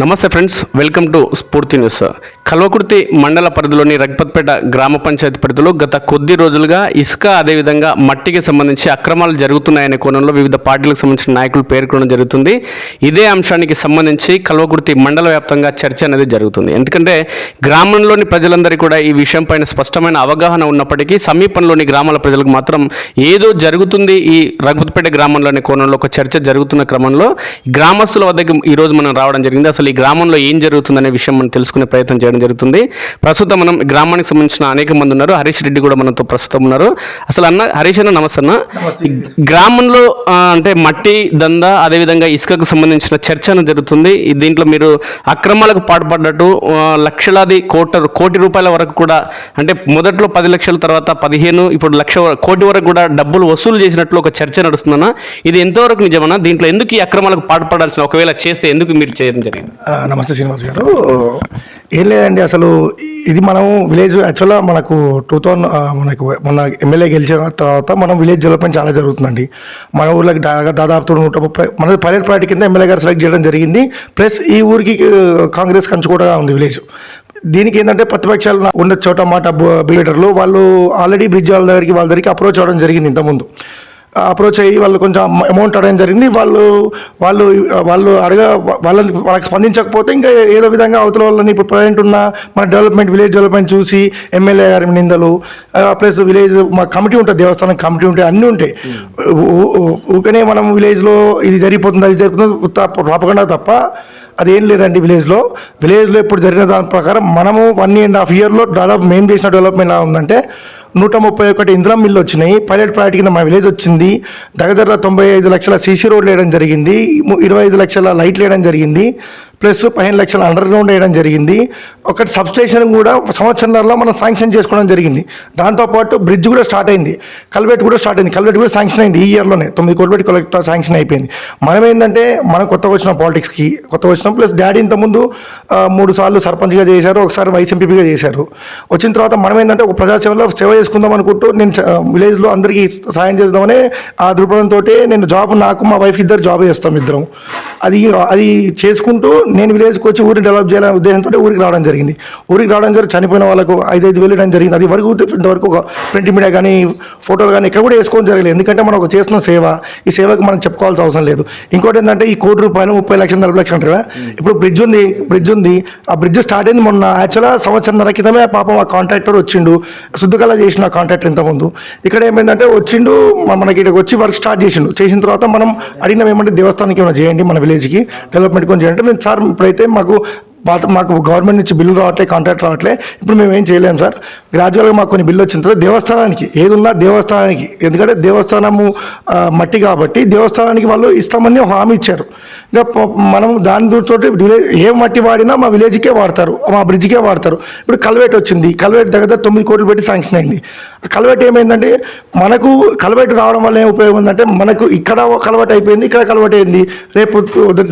నమస్తే friends welcome to Sphoorthi news. Kalwakurthy మండల పరిధిలోని రగ్పత్పేట గ్రామ పంచాయతీ పరిధిలో గత కొద్ది రోజులుగా ఇసుక అదేవిధంగా మట్టికి సంబంధించి అక్రమాలు జరుగుతున్నాయనే కోణంలో వివిధ పార్టీలకు సంబంధించిన నాయకులు పేర్కొనడం జరుగుతుంది. ఇదే అంశానికి సంబంధించి కల్వకుర్తి మండల వ్యాప్తంగా చర్చ అనేది జరుగుతుంది. ఎందుకంటే గ్రామంలోని ప్రజలందరికీ కూడా ఈ విషయం పైన స్పష్టమైన అవగాహన ఉన్నప్పటికీ సమీపంలోని గ్రామాల ప్రజలకు మాత్రం ఏదో జరుగుతుంది ఈ రగ్పత్పేట గ్రామంలోని కోణంలో ఒక చర్చ జరుగుతున్న క్రమంలో గ్రామస్తుల వద్దకు ఈరోజు మనం రావడం జరిగింది. అసలు ఈ గ్రామంలో ఏం జరుగుతుందనే విషయం మనం తెలుసుకునే ప్రయత్నం చేయడం జరుగుతుంది. ప్రస్తుతం మనం గ్రామానికి సంబంధించిన అనేక మంది ఉన్నారు. హరీష్ రెడ్డి కూడా మనతో ప్రస్తుతం ఉన్నారు. అసలు అన్న హరీష్ అన్న నమస్తే అన్న. గ్రామంలో అంటే మట్టి దంద అదేవిధంగా ఇసుకకు సంబంధించిన చర్చ జరుగుతుంది. దీంట్లో మీరు అక్రమాలకు పాటుపడ్డట్టు లక్షలాది కోట కోటి రూపాయల వరకు కూడా అంటే మొదట్లో పది లక్షల తర్వాత పదిహేను ఇప్పుడు లక్ష కోటి వరకు కూడా డబ్బులు వసూలు చేసినట్లు ఒక చర్చ నడుస్తుందన్న. ఇది ఎంతవరకు నిజమన్నా? దీంట్లో ఎందుకు ఈ అక్రమాలకు పాటుపడాల్సిన ఒకవేళ చేస్తే ఎందుకు మీరు చేయడం జరిగింది? నమస్తే శ్రీనివాస్ గారు. ఏం లేదండి అసలు ఇది మనం విలేజ్ యాక్చువల్గా మనకు టూ థౌజండ్ మనకు మొన్న ఎమ్మెల్యే గెలిచిన తర్వాత మనం విలేజ్ డెవలప్మెంట్ చాలా జరుగుతుందండి. మన ఊర్లోకి దా- దాదాపు నూట ముప్పై మన పైలట్ పార్టీ కింద ఎమ్మెల్యే గారు సెలెక్ట్ చేయడం జరిగింది. ప్లస్ ఈ ఊరికి కాంగ్రెస్ కంచు కూడా ఉంది విలేజ్. దీనికి ఏంటంటే ప్రతిపక్షాలు ఉన్న చోట మాట బిల్డర్లు వాళ్ళు ఆల్రెడీ బ్రిడ్జ్ వాళ్ళ దగ్గరికి వాళ్ళ దగ్గరికి అప్రోచ్ అవ్వడం జరిగింది ఇంతకుముందు. అప్రోచ్ అయ్యి వాళ్ళు కొంచెం అమౌంట్ అడగడం జరిగింది వాళ్ళు వాళ్ళు వాళ్ళు అడగ వాళ్ళని వాళ్ళకి స్పందించకపోతే ఇంకా ఏదో విధంగా అవతల వాళ్ళని ఇప్పుడు ప్రజెంట్ ఉన్న మన డెవలప్మెంట్ విలేజ్ డెవలప్మెంట్ చూసి ఎమ్మెల్యే గారి నిందలు ప్లస్ విలేజ్ మా కమిటీ ఉంటుంది దేవస్థానం కమిటీ ఉంటాయి అన్నీ ఉంటాయి ఊకనే మనం విలేజ్లో ఇది జరిగిపోతుంది అది జరుగుతుంది రాపకుండా తప్ప అదేం లేదండి విలేజ్లో. విలేజ్లో ఇప్పుడు జరిగిన దాని ప్రకారం మనము వన్ అండ్ హాఫ్ ఇయర్లో డెవలప్ మేము చేసిన డెవలప్మెంట్ ఎలా ఉందంటే నూట ముప్పై ఒకటి ఇంద్రం మిల్లు వచ్చినాయి. పైలట్ ప్రాజెక్ట్ కింద మా విలేజ్ వచ్చింది. దగ్గర తొంభై ఐదు లక్షల సీసీ రోడ్లు వేయడం జరిగింది. ఇరవై ఐదు లక్షల లైట్లు వేయడం జరిగింది. ప్లస్ పదిహేను లక్షలు అండర్ గ్రౌండ్ వేయడం జరిగింది. ఒకటి సబ్ స్టేషన్ కూడా సంవత్సరంలో మనం శాంక్షన్ చేసుకోవడం జరిగింది. దాంతోపాటు బ్రిడ్జ్ కూడా స్టార్ట్ అయింది. కల్వెట్ కూడా స్టార్ట్ అయింది. కల్వెట్ కూడా శాంక్షన్ అయింది ఈ ఇయర్లోనే. తొమ్మిది కోట్లు కలెక్టర్ శాంక్షన్ అయిపోయింది. మనం ఏంటంటే మనం కొత్తగా వచ్చిన పాలిటిక్స్కి కొత్తగా వచ్చినాం ప్లస్ డాడీ ఇంతకుముందు మూడు సార్లు సర్పంచ్గా చేశారు ఒకసారి వైస్ ఎంపీగా చేశారు. వచ్చిన తర్వాత మనం ఏంటంటే ఒక ప్రజాసేవలో సేవ చేసుకుందాం అనుకుంటూ నేను విలేజ్లో అందరికీ సాయం చేద్దామని ఆ దృక్పథంతో నేను జాబ్ నాకు మా వైఫ్ ఇద్దరు జాబ్ చేస్తాం ఇద్దరం. అది అది చేసుకుంటూ నేను విలేజ్కి వచ్చి ఊరిని డెవలప్ చేయాలనే ఉద్దేశంతో ఊరికి రావడం జరిగింది. ఊరికి రావడం జరిగి చనిపోయిన వాళ్ళకు ఐదు ఐదు వేలు ఇవ్వడం జరిగింది. అది వరకు ఇంతవరకు ఒక ప్రింట్ మీడియా కానీ ఫోటోలు కానీ ఇక్కడ కూడా వేసుకోవడం జరగలేదు. ఎందుకంటే మనం ఒక చేస్తున్న సేవ ఈ సేవకు మనం చెప్పుకోవాల్సిన అవసరం లేదు. ఇంకోటి ఏంటంటే ఈ కోటి రూపాయలు ముప్పై లక్షలు నలభై లక్షలు అంటారు ఇప్పుడు బ్రిడ్జ్ ఉంది బ్రిడ్జ్ ఉంది. ఆ బ్రిడ్జ్ స్టార్ట్ అయింది మొన్న. యాక్చువల్గా సంవత్సరంన్నర క్రితమే పాపం ఆ కాంట్రాక్టర్ వచ్చిండు. శుద్ధకళ చేసిన కాంట్రాక్టర్ ఇంతకుముందు. ఇక్కడ ఏమైందంటే వచ్చిండు మనకి ఇక్కడికి వచ్చి వర్క్ స్టార్ట్ చేసిండు. చేసిన తర్వాత మనం అడిగినాం ఏమంటే దేవస్థానానికి ఏమైనా చేయండి మన విలేజ్కి డెవలప్మెంట్ కొంచెం చేయండి మేము సార్ ఇప్పుడైతే మాకు మాకు గవర్నమెంట్ నుంచి బిల్లు రావట్లే కాంట్రాక్ట్ రావట్లే. ఇప్పుడు మేము ఏం చేయలేము సార్. గ్రాడ్యువల్గా మాకు కొన్ని బిల్లు వచ్చిన తర్వాత దేవస్థానానికి ఏది ఉన్నా దేవస్థానానికి. ఎందుకంటే దేవస్థానము మట్టి కాబట్టి దేవస్థానానికి వాళ్ళు ఇస్తామని హామీ ఇచ్చారు. ఇంకా మనం దాని తోటి ఏ మట్టి వాడినా మా విలేజ్కే వాడతారు మా బ్రిడ్జ్కే వాడతారు. ఇప్పుడు కల్వేట్ వచ్చింది. కల్వేట్ దగ్గర తొమ్మిది కోట్లు పెట్టి శాంక్షన్ అయింది. కల్వేట్ ఏమైందంటే మనకు కల్వేట్ రావడం వల్ల ఏం ఉపయోగం ఉందంటే మనకు ఇక్కడ కలవట్ అయిపోయింది ఇక్కడ కలవట్ అయింది. రేపు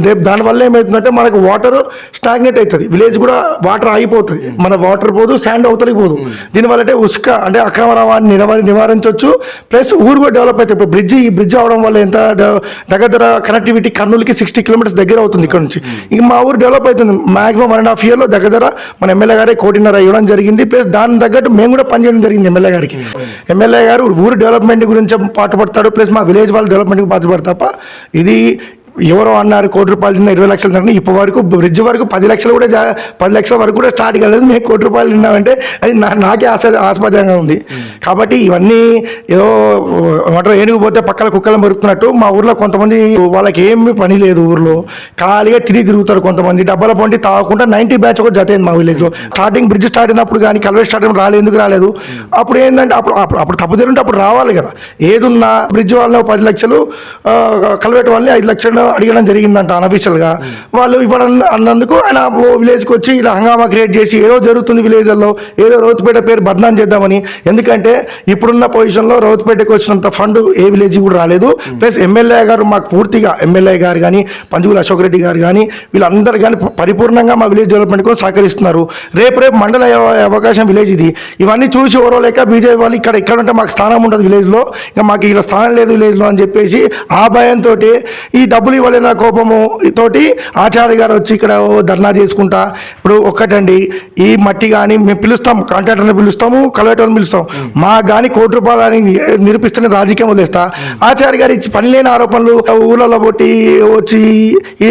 రేపు దానివల్ల ఏమవుతుందంటే మనకు వాటర్ స్టాగ్నేట్ అవుతుంది. విలేజ్ కూడా వాటర్ ఆగిపోతుంది. మన వాటర్ పోదు శాండ్ అవతలికి పోదు. దీనివల్ల అంటే ఉసుక అంటే అక్రమ రవాణా నివారి నివారించవచ్చు. ప్లస్ ఊరు కూడా డెవలప్ అవుతుంది. ఇప్పుడు బ్రిడ్జ్ ఈ బ్రిడ్జ్ అవడం వల్ల ఎంత దగ్గర కనెక్టివిటీ కర్నూలుకి సిక్స్టీ కిలోమీటర్స్ దగ్గర అవుతుంది ఇక్కడ నుంచి. ఇంక మా ఊరు డెవలప్ అవుతుంది. మాక్సిమం వన్ అండ్ హాఫ్ ఇయర్లో దగ్గర దగ్గర మన ఎమ్మెల్యే గారే కోటిన్నర ఇవ్వడం జరిగింది. ప్లస్ దాని తగ్గట్టు మేము కూడా పనిచేయడం జరిగింది ఎమ్మెల్యే గారికి. ఎమ్మెల్యే గారు ఊరు డెవలప్మెంట్ గురించి పాటుపడతాడు. ప్లస్ మా విలేజ్ వాళ్ళ డెవలప్మెంట్కి పాటుపడతారు తప్ప ఇది ఎవరో అన్నారు కోటి రూపాయలు తిన్నా ఇరవై లక్షలు తిన్నా ఇప్పటి వరకు బ్రిడ్జ్ వరకు పది లక్షలు కూడా జా- పది లక్షల వరకు కూడా స్టార్ట్ కాలేదు. మేము కోటి రూపాయలు తిన్నామంటే అది నాకే ఆశ ఆస్పదంగా ఉంది. కాబట్టి ఇవన్నీ ఏదో ఏమంటారు ఏనుగు పోతే పక్కన కుక్కలు మరుతున్నట్టు మా ఊర్లో కొంతమంది వాళ్ళకి ఏమీ పని లేదు ఊర్లో. ఖాళీగా తిరిగి తిరుగుతారు కొంతమంది. డబ్బల పొంటి తాగకుండా నైన్టీ బ్యాచ్ కూడా జత మా విలేజ్లో స్టార్టింగ్ బ్రిడ్జ్ స్టార్ట్ అయినప్పుడు కానీ కల్వే స్టార్ట్ అయినప్పుడు రాలేదు ఎందుకు రాలేదు? అప్పుడు ఏంటంటే అప్పుడు అప్పుడు అప్పుడు తప్పు జరిగింటే అప్పుడు రావాలి కదా. ఏదున్నా బ్రిడ్జ్ వాళ్ళ పది లక్షలు కల్వేట్ వాళ్ళని ఐదు లక్షలు అడగడం జరిగిందంట అనఫీషియల్గా. వాళ్ళు ఇవ్వడం అన్నందుకు ఆయన విలేజ్కి వచ్చి ఇలా హంగామా క్రియేట్ చేసి ఏదో జరుగుతుంది విలేజ్లో ఏదో రౌతుపేట పేరు బద్నాం చేద్దామని. ఎందుకంటే ఇప్పుడున్న పొజిషన్లో రౌతుపేటకి వచ్చినంత ఫండ్ ఏ విలేజ్ కూడా రాలేదు. ప్లస్ ఎమ్మెల్యే గారు మాకు పూర్తిగా ఎమ్మెల్యే గారు కానీ పంజుగుల అశోక్ రెడ్డి గారు కానీ వీళ్ళందరూ కానీ పరిపూర్ణంగా మా విలేజ్ డెవలప్మెంట్ కోసం సహకరిస్తున్నారు. రేపు రేపు మండల అవకాశం విలేజ్ ఇది. ఇవన్నీ చూసి ఎవరో లేక బీజేపీ వాళ్ళు ఇక్కడ ఇక్కడ ఉంటే మాకు స్థానం ఉండదు విలేజ్లో. ఇంకా మాకు ఇక్కడ స్థానం లేదు విలేజ్లో అని చెప్పేసి ఆ భయంతో ఈ డబ్బు డబ్బులు ఇవ్వలేదన్న కోపము తోటి ఆచార్య గారు వచ్చి ఇక్కడ ధర్నా చేసుకుంటా. ఇప్పుడు ఒక్కటండి ఈ మట్టి కానీ మేము పిలుస్తాం కాంట్రాక్టర్ని పిలుస్తాము కలెక్టర్ని పిలుస్తాం. మా కానీ కోటి రూపాయలని నిరూపిస్తేనే రాజకీయం వదిలేస్తా. ఆచార్య గారు ఇచ్చి పని లేని ఆరోపణలు ఊళ్ళలో కొట్టి వచ్చి ఈ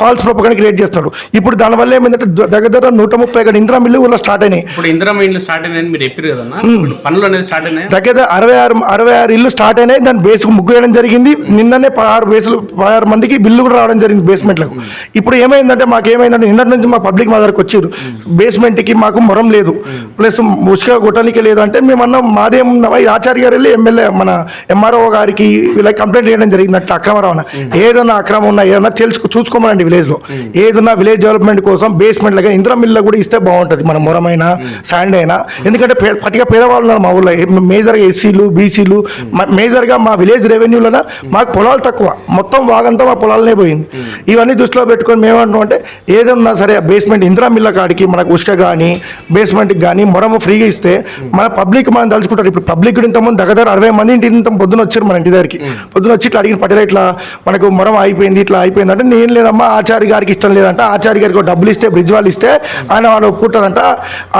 ఫాల్స్ ప్రొపగండా క్రియేట్ చేస్తున్నాడు ఇప్పుడు దానివల్ల ఏమైందంటే దగ్గర దగ్గర నూట ముప్పై ఇక్కడ ఇందిరా మిల్లు ఊళ్ళో స్టార్ట్ అయినాయి. ఇప్పుడు ఇందిరా ఇండ్లు స్టార్ట్ అయినాయని మీరు చెప్పారు ఇప్పుడు పనులు అనేది స్టార్ట్ అయినాయి? దగ్గర దగ్గర అరవై ఆరు అరవై ఆరు ఇల్లు స్టార్ట్ అయినాయి. దాని బేస్ ముగ్గు వేయడం జరిగింది. నిన్ననే పదహారు బేసులు పదహారు మందికి బిల్లు కూడా రావడం జరిగింది బేస్మెంట్లకు. ఇప్పుడు ఏమైందంటే మాకు ఏమైందంటే నిన్నటి నుంచి మా పబ్లిక్ మా దగ్గరకు వచ్చారు బేస్మెంట్కి మాకు మొరం లేదు. ప్లస్ ముసుక కొట్టడానికి లేదు అంటే మేము అన్నాం మాదేం ఆచార్య గారు వెళ్ళి ఎమ్మెల్యే మన ఎంఆర్ఓ గారికి వీళ్ళకి కంప్లైంట్ చేయడం జరిగింది అంటే అక్రమ రవాణా ఏదన్నా అక్రమం ఉన్నా ఏదన్నా తెలుసు చూసుకోమనండి విలేజ్లో. ఏదన్నా విలేజ్ డెవలప్మెంట్ కోసం బేస్మెంట్ లాగా ఇంద్ర మిల్లు కూడా ఇస్తే బాగుంటుంది. మన మొరమైనా శాండ్ అయినా. ఎందుకంటే పే- పట్టిగా పేదవాళ్ళు ఉన్నారు మా ఊళ్ళో మేజర్గా ఎస్సీలు బీసీలు మేజర్గా మా విలేజ్ రెవెన్యూలన మాకు పొలాలు తక్కువ. మొత్తం వాగంతా మా పొలాలనే పోయింది. ఇవన్నీ దృష్టిలో పెట్టుకొని మేము అంటే ఏదన్నా సరే బేస్మెంట్ ఇందిరా మిల్ల కాడికి మనకు ఉష్క కానీ బేస్మెంట్కి కానీ మొరము ఫ్రీగా ఇస్తే మన పబ్లిక్ మనం తలుచుకుంటారు. ఇప్పుడు పబ్లిక్ ఇంతమంది దగ్గర దగ్గర అరవై మంది ఇంటి ఇంత పొద్దున వచ్చారు మన ఇంటి దగ్గరికి. పొద్దున వచ్చి ఇట్లా అడిగిన పట్టేలా ఇట్లా మనకు మొరం అయిపోయింది ఇట్లా అయిపోయింది అంటే నేను లేదమ్మా ఆచార్య గారికి ఇష్టం లేదంట. ఆచార్య గారికి డబ్బులు ఇస్తే బ్రిడ్జ్ వాళ్ళు ఇస్తే ఆయన వాళ్ళు ఒప్పుకుంటారంట.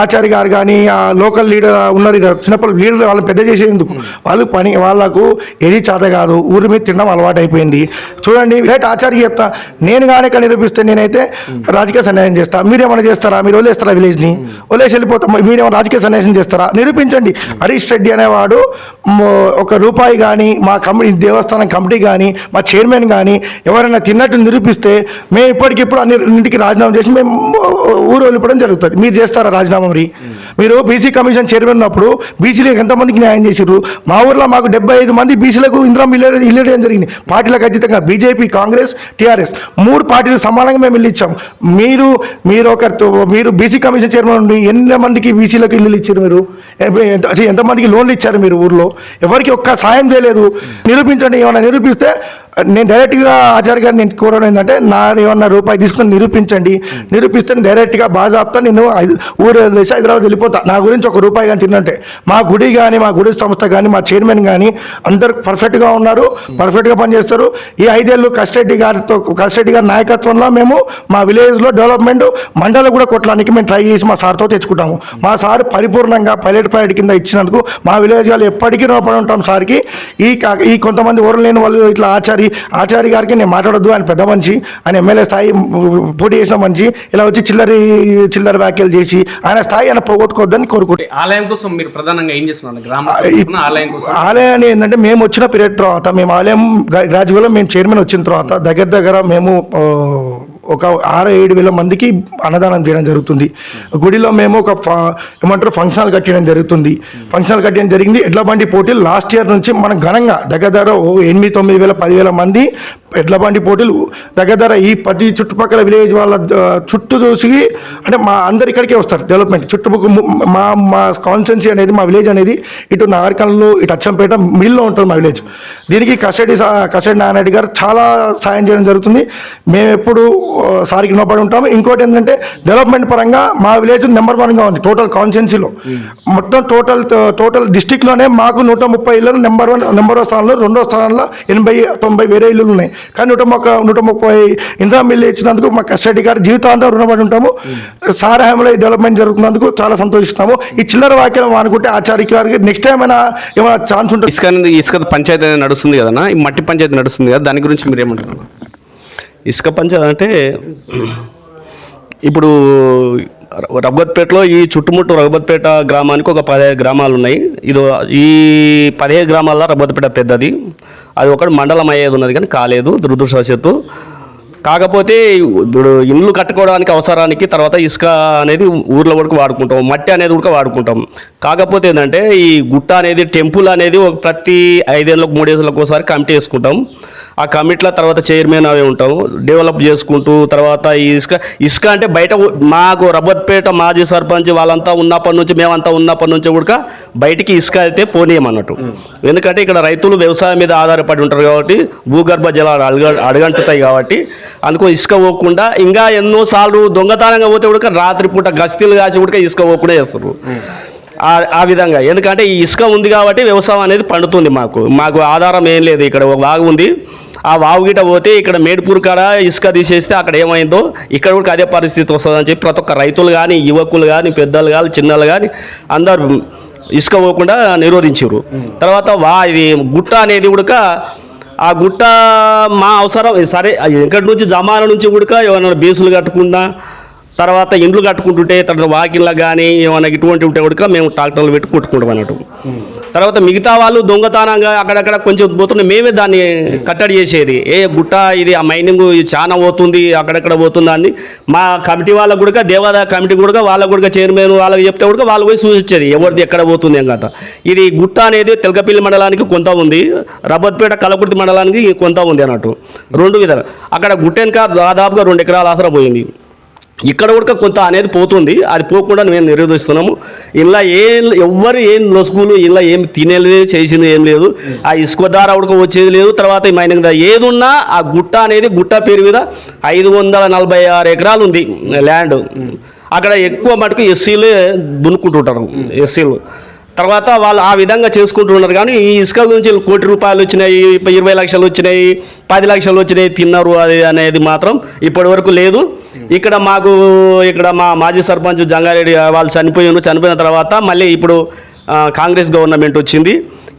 ఆచార్య గారు కానీ ఆ లోకల్ లీడర్ ఉన్నారు చిన్నప్పుడు లీడర్ వాళ్ళు పెద్ద చేసేందుకు. వాళ్ళు పని వాళ్ళకు ఏది చేత కాదు. ఊరి మీద తినడం అలవాటు అయిపోయింది చూడండి రేట్ ఆచార్య చెప్తా. నేను కానీ ఇక్కడ నిరూపిస్తే నేనైతే రాజకీయ సన్యాసం చేస్తా. మీరేమైనా చేస్తారా? మీరు వదిలేస్తారా విలేజ్ని? వదిలేసి వెళ్ళిపోతాం మీరేమో రాజకీయ సన్యాసం చేస్తారా? నిరూపించండి. హరీష్ రెడ్డి అనేవాడు ఒక రూపాయి కానీ మా కమిటీ దేవస్థానం కమిటీ కానీ మా చైర్మన్ కానీ ఎవరైనా తిన్నట్టు నిరూపిస్తే మేము ఇప్పటికిప్పుడు అన్ని ఇంటికి రాజీనామా చేసి మేము ఊరు వెళ్ళిపోవడం జరుగుతుంది. మీరు చేస్తారా రాజీనామా మరి? మీరు బీసీ కమిషన్ చైర్మన్ ఉన్నప్పుడు బీసీలకు ఎంతమందికి న్యాయం చేశారు మా ఊర్లో మాకు డెబ్బై ఐదు మంది బీసీలకు ఇందిరా ఇల్లు ఇల్లు ఇవ్వడం జరిగింది. పార్టీలకు అతీతంగా బీజేపీ కాంగ్రెస్ టీఆర్ఎస్ మూడు పార్టీలు సమానంగా మేము ఇల్లు ఇచ్చాం. మీరు మీరు ఒకరితో మీరు బీసీ కమిషన్ చైర్మన్ ఉండి ఎన్ని మందికి బీసీలకు ఇల్లు ఇచ్చారు మీరు? ఎంతమందికి లోన్లు ఇచ్చారు మీరు ఊర్లో? ఎవరికి ఒక్క సాయం చేయలేదు. నిరూపించండి ఏమైనా నిరూపిస్తే నేను డైరెక్ట్గా ఆచార్య గారు నేను కోరడం ఏంటంటే నా ఏమన్నా రూపాయి తీసుకొని నిరూపించండి. నిరూపిస్తే డైరెక్ట్గా బాజాప్తా నేను ఊరు హైదరాబాద్ వెళ్ళిపోతా. నా గురించి ఒక రూపాయి కానీ తిన్నంటే మా గుడి కానీ మా గుడి సంస్థ కానీ మా చైర్మన్ కానీ అందరు పర్ఫెక్ట్గా ఉన్నారు పర్ఫెక్ట్గా పనిచేస్తారు. ఈ ఐదేళ్ళు కస్టడీ గారితో కస్టడీ గారి నాయకత్వంలో మేము మా విలేజ్లో డెవలప్మెంట్ మండలం కూడా కొట్టడానికి మేము ట్రై చేసి మా సార్తో తెచ్చుకుంటాము. మా సార్ పరిపూర్ణంగా పైలట్ పైలట్ కింద ఇచ్చినందుకు మా విలేజ్ వాళ్ళు ఎప్పటికీ రూపడి ఉంటాం సార్కి. ఈ కా- ఈ కొంతమంది ఊరు లేని వాళ్ళు ఇట్లా ఆచారి ఆచారి గారికి నేను మాట్లాడొద్దు ఆయన పెద్ద మనిషి ఆయన ఎమ్మెల్యే స్థాయి పోటీ చేసిన మనిషి ఇలా వచ్చి చిల్లరి చిల్లర వ్యాఖ్యలు చేసి ఆయన స్థాయి ఆయన పోగొట్టుకోవద్దని కోరుకుంటే ఆలయం కోసం మీరు ప్రధానంగా ఏం చేస్తున్నారు? గ్రామ ఆలయం కోసం? ఆలయాన్ని ఏంటంటే మేము వచ్చిన పీరియడ్ తర్వాత మేము ఆలయం గ్రాడ్యువల్గా మేము చైర్మన్ వచ్చిన తర్వాత దగ్గర దగ్గర మేము ఒక ఆరు ఏడు వేల మందికి అన్నదానం చేయడం జరుగుతుంది. గుడిలో మేము ఒక ఫ- ఏమంటారు ఫంక్షన్ కట్టడం జరుగుతుంది. ఫంక్షన్ కట్టడం జరిగింది. ఎడ్ల బండి పోటీలు లాస్ట్ ఇయర్ నుంచి మనం ఘనంగా దగ్గర ఓ ఎనిమిది తొమ్మిది వేల పదివేల మంది ఎడ్ల బండి పోటీలు దగ్గర ఈ ప్రతి చుట్టుపక్కల విలేజ్ వాళ్ళ చుట్టూ చూసి అంటే మా అందరు ఇక్కడికే వస్తారు డెవలప్మెంట్ చుట్టుపక్కల మా మా కాన్స్టెన్సీ అనేది మా విలేజ్ అనేది ఇటు నాగరికంలో ఇటు అచ్చంపేట మిల్లో ఉంటుంది మా విలేజ్ దీనికి కస్టడీ సా- కస్టడీ నారాయణ గారు చాలా సాయం చేయడం జరుగుతుంది. మేము ఎప్పుడు సారికి రుణపడి ఉంటాము. ఇంకోటి ఏంటంటే డెవలప్మెంట్ పరంగా మా విలేజ్ నెంబర్ వన్గా ఉంది టోటల్ కాన్స్టెన్సీలో మొత్తం టోటల్ టోటల్ డిస్టిక్లోనే మాకు నూట ముప్పై ఇళ్ళు నెంబర్ వన్ నెంబర్ వన్ స్థానంలో రెండో స్థానంలో ఎనభై తొంభై వేరే ఇల్లులు ఉన్నాయి. కానీ నూట మొక్క నూట ముప్పై ఇందిరా మిల్లు ఇచ్చినందుకు మా కస్టడీ గారు జీవితాంతం రుణపడి ఉంటాము. సారహంలో ఈ డెవలప్మెంట్ జరుగుతున్నందుకు చాలా సంతోషిస్తాము ఈ చిల్లర వాక్యం అనుకుంటే ఆచార్య గారికి నెక్స్ట్ టైం అయినా ఏమైనా ఛాన్స్ ఉంటుంది ఇసుక ఇసుక పంచాయతీ నడుస్తుంది కదన్నా? ఈ మట్టి పంచాయతీ నడుస్తుంది కదా దాని గురించి మీరు ఏమంటారు ఇసుక పంచాయతీ అంటే ఇప్పుడు రఘుపతిపేటలో ఈ చుట్టుముట్టు రఘుపతిపేట గ్రామానికి ఒక పదిహేను గ్రామాలు ఉన్నాయి. ఇది ఈ పదిహేను గ్రామాల్లో రఘుపతిపేట పెద్దది. అది ఒకటి మండలం అయ్యేది ఉన్నది కానీ కాలేదు దురదృష్టవశత్తు. కాకపోతే ఇప్పుడు ఇల్లు కట్టుకోవడానికి అవసరానికి తర్వాత ఇసుక అనేది ఊర్లో కూడా వాడుకుంటాం మట్టి అనేది కూడా వాడుకుంటాం. కాకపోతే ఏంటంటే ఈ గుట్ట అనేది టెంపుల్ అనేది ఒక ప్రతి ఐదేళ్ళకు మూడేళ్ళకు ఒకసారి కమిటీ వేసుకుంటాం. ఆ కమిటీల తర్వాత చైర్మన్ అవి ఉంటాము డెవలప్ చేసుకుంటూ తర్వాత ఈ ఇసుక ఇసుక అంటే బయట మాకు రబ్బత్పేట మాజీ సర్పంచ్ వాళ్ళంతా ఉన్నప్పటి నుంచి మేమంతా ఉన్నప్పటి నుంచి కూడా బయటికి ఇసుక అయితే పోనీయమన్నట్టు ఎందుకంటే ఇక్కడ రైతులు వ్యవసాయం మీద ఆధారపడి ఉంటారు కాబట్టి భూగర్భ జలాలు అడగ అడగంటుతాయి కాబట్టి అందుకో ఇసుక పోకుండా ఇంకా ఎన్నోసార్లు దొంగతనంగా పోతే కూడా రాత్రిపూట గస్తీలు కాసి కూడా ఇసుక పోకుండా చేస్తారు ఆ- ఆ విధంగా. ఎందుకంటే ఈ ఇసుక ఉంది కాబట్టి వ్యవసాయం అనేది పండుతుంది మాకు. మాకు ఆధారం ఏం లేదు. ఇక్కడ ఒక వాగు ఉంది. ఆ వాగు గిట పోతే ఇక్కడ మేడిపూర్ కాడ ఇసుక తీసేస్తే అక్కడ ఏమైందో ఇక్కడ కూడా అదే పరిస్థితి వస్తుందని చెప్పి ప్రతి ఒక్క రైతులు కానీ యువకులు కానీ పెద్దలు కానీ చిన్నలు కానీ అందరు ఇసుక పోకుండా నిరోధించారు తర్వాత వా ఇది గుట్ట అనేది కూడా ఆ గుట్ట మా అవసరం సరే ఎక్కడి నుంచి జమాన నుంచి కూడా ఏమైనా బేసులు కట్టుకున్నా తర్వాత ఇండ్లు కట్టుకుంటుంటే తర్వాత వాకిళ్ళ కానీ ఏమైనా ఇటువంటి ఉంటే కూడా మేము ట్రాక్టర్లు పెట్టి కొట్టుకుంటాం అన్నట్టు. తర్వాత మిగతా వాళ్ళు దొంగతనంగా అక్కడక్కడ కొంచెం పోతుండే మేమే దాన్ని కట్టడి చేసేది. ఏ గుట్ట ఇది ఆ మైనింగ్ చాలా పోతుంది అక్కడక్కడ పోతుందని అని మా కమిటీ వాళ్ళకు కూడా దేవాదాయ కమిటీ కూడా వాళ్ళకు కూడా చైర్మన్ వాళ్ళకి చెప్తే కూడా వాళ్ళు పోయి సూచించేది. ఎవరిది ఎక్కడ పోతుంది ఏం ఇది గుట్ట అనేది తెలకపల్లి మండలానికి కొంత ఉంది రబ్బత్పేట కలకుర్తి మండలానికి కొంత ఉంది అన్నట్టు. రెండు విధాలు. అక్కడ గుట్టెనక దాదాపుగా రెండు ఎకరాల ఆసరా పోయింది. ఇక్కడ కూడా కొంత అనేది పోతుంది. అది పోకుండా మేము నిరోధిస్తున్నాము. ఇలా ఏం ఎవ్వరు ఏం లొసుగులు ఇలా ఏం తినేది చేసింది ఏం లేదు. ఆ ఇసుక ద్వారా ఉడక వచ్చేది లేదు. తర్వాత ఈ మైనింగ్ ఏది ఉన్నా ఆ గుట్ట అనేది గుట్ట పేరు మీద ఐదు వందల నలభై ఆరు ఎకరాలు ఉంది ల్యాండ్. అక్కడ ఎక్కువ మటుకు ఎస్సీలే దున్నుకుంటుంటారు. ఎస్సీలు. తర్వాత వాళ్ళు ఆ విధంగా చేసుకుంటున్నారు కానీ ఈ ఇసుక గురించి కోటి రూపాయలు వచ్చినాయి ఇరవై లక్షలు వచ్చినాయి పది లక్షలు వచ్చినాయి తిన్నారు అది అనేది మాత్రం ఇప్పటి వరకు లేదు. ఇక్కడ మాకు ఇక్కడ మా మాజీ సర్పంచ్ జంగారెడ్డి వాళ్ళు చనిపోయారు చనిపోయిన తర్వాత మళ్ళీ ఇప్పుడు కాంగ్రెస్ గవర్నమెంట్ వచ్చింది.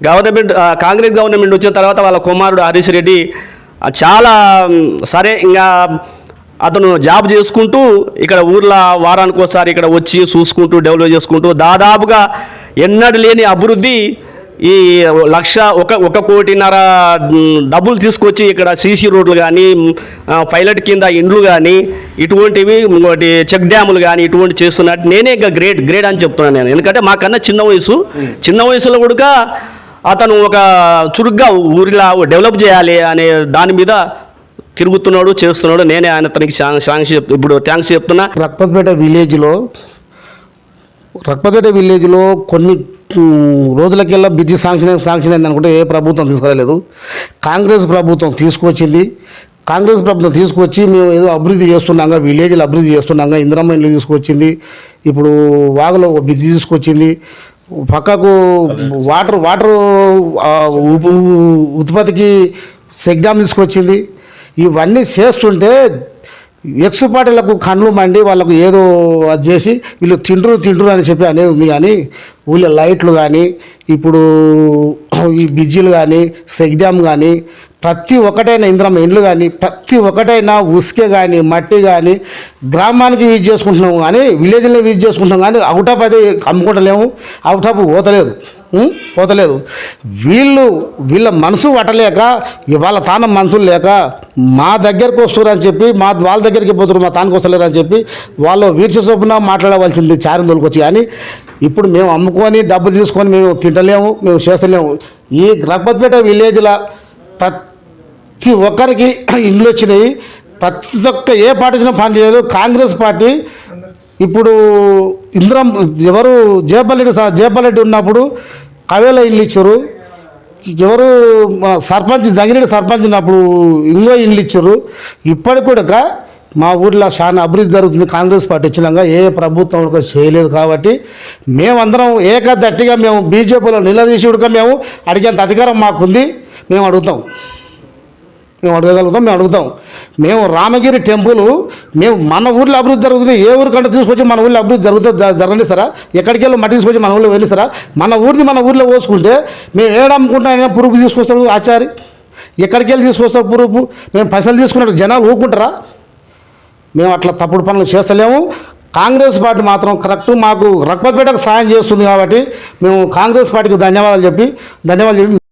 గవర్నమెంట్ కాంగ్రెస్ గవర్నమెంట్ వచ్చిన తర్వాత వాళ్ళ కుమారుడు హరీష్ రెడ్డి చాలా సరే ఇంకా అతను జాబ్ చేసుకుంటూ ఇక్కడ ఊర్లో వారానికి ఒకసారి ఇక్కడ వచ్చి చూసుకుంటూ డెవలప్ చేసుకుంటూ దాదాపుగా ఎన్నడూ లేని అభివృద్ధి ఈ లక్ష ఒక ఒక కోటిన్నర డబ్బులు తీసుకొచ్చి ఇక్కడ సీసీ రోడ్లు కానీ పైలట్ కింద ఇండ్లు కానీ ఇటువంటివి ఇంకోటి చెక్ డ్యాములు కానీ ఇటువంటి చేస్తున్నట్టు నేనే ఇంకా గ్రేట్ గ్రేట్ అని చెప్తున్నాను నేను. ఎందుకంటే మాకన్నా చిన్న వయసు. చిన్న వయసులో కూడా అతను ఒక చురుగ్గా ఊరిలా డెవలప్ చేయాలి అనే దాని మీద తిరుగుతున్నాడు చేస్తున్నాడు. నేనే ఆయన తనకి థ్యాంక్స్ ఇప్పుడు థ్యాంక్స్ చెప్తున్నా. రక్పతిపేట విలేజ్లో రక్పతిపేట విలేజ్లో కొన్ని రోజులకెల్లా బ్రిడ్జి శాంక్షన్ శాంక్షన్ అయింది అనుకుంటే ఏ ప్రభుత్వం తీసుకురాలేదు. కాంగ్రెస్ ప్రభుత్వం తీసుకొచ్చింది కాంగ్రెస్ ప్రభుత్వం తీసుకొచ్చి మేము ఏదో అభివృద్ధి చేస్తున్నాగా విలేజ్లో అభివృద్ధి చేస్తున్నాగా ఇందిరమ్మ ఇల్లు తీసుకొచ్చింది. ఇప్పుడు వాగులో ఒక బిజీ తీసుకొచ్చింది. పక్కకు వాటర్ వాటర్ ఉత్పత్తికి సెగ్జామ్ తీసుకొచ్చింది. ఇవన్నీ చేస్తుంటే ఎక్స్ కండ్లు మండి వాళ్ళకు ఏదో అది చేసి వీళ్ళు తిండ్రు తిండ్రు అని చెప్పి అనేది ఉంది కానీ ఊళ్ళో లైట్లు కానీ ఇప్పుడు ఈ బిజ్జీలు కానీ సెక్ కానీ ప్రతి ఒక్కటైనా ఇంద్రమ్మ ఇండ్లు కానీ ప్రతి ఒక్కటైనా ఉసుకే కానీ మట్టి కానీ గ్రామానికి యూజ్ చేసుకుంటున్నాము కానీ విలేజ్లో యూజ్ చేసుకుంటున్నాం కానీ అవుట్ ఆఫ్ అది అమ్ముకుంటలేము అవుటాప్ పోతలేదు. పోతలేదు. వీళ్ళు వీళ్ళ మనసు పట్టలేక వాళ్ళ తాన మనసులు లేక మా దగ్గరకు వస్తున్నారని చెప్పి మా వాళ్ళ దగ్గరికి పోతున్నారు మా తానికి వస్తలేరు అని చెప్పి వాళ్ళు వీర్ష చొప్పున మాట్లాడవలసింది చారిందోళ్ళకి వచ్చి. కానీ ఇప్పుడు మేము అమ్ముకొని డబ్బులు తీసుకొని మేము తింటలేము మేము చేస్తలేము. ఈ రఘపతిపేట విలేజ్లో ప్రతి ఒక్కరికి ఇండ్లు వచ్చినాయి. ప్రతి ఒక్క ఏ పార్టీ వచ్చినా పని చేయలేదు. కాంగ్రెస్ పార్టీ ఇప్పుడు ఇంద్రం ఎవరు జయపల్రెడ్డి సా- జయపల్రెడ్డి ఉన్నప్పుడు కవేల ఇల్లు ఇచ్చారు. ఎవరు మా సర్పంచ్ జంగిరెడ్డి సర్పంచ్ ఉన్నప్పుడు ఇంకో ఇల్లు ఇచ్చారు. ఇప్పటికి కూడా మా ఊర్లో చాలా అభివృద్ధి జరుగుతుంది. కాంగ్రెస్ పార్టీ వచ్చినాక ఏ ప్రభుత్వం కూడా చేయలేదు కాబట్టి మేమందరం ఏకదట్టిగా మేము బీజేపీలో నిలదీసి కూడా మేము అడిగేంత అధికారం మాకుంది మేము అడుగుతాం. మేము అడగగలుగుతాం మేము అడుగుతాం. మేము రామగిరి టెంపుల్ మేము మన ఊర్లో అభివృద్ధి జరుగుతుంది ఏ ఊరికంటే తీసుకొచ్చి మన ఊళ్ళో అభివృద్ధి జరుగుతుంది జరగండి జరగనిస్తారా ఎక్కడికి వెళ్ళి మట్టి తీసుకొచ్చి మన ఊళ్ళో వెళ్ళిస్తారా మన ఊరిని మన ఊర్లో పోసుకుంటే మేము ఏడమ్ముకుంటా పురుగు తీసుకొస్తాడు ఆచారి? ఎక్కడికి వెళ్ళి తీసుకొస్తాడు పురుగు? మేము పైసలు తీసుకున్నట్టు జనాలు ఊరుకుంటారా? మేము అట్లా తప్పుడు పనులు చేస్తలేము. కాంగ్రెస్ పార్టీ మాత్రం కరెక్ట్ మాకు రక్తపేటకు సాయం చేస్తుంది కాబట్టి మేము కాంగ్రెస్ పార్టీకి ధన్యవాదాలు చెప్పి ధన్యవాదాలు చెప్పి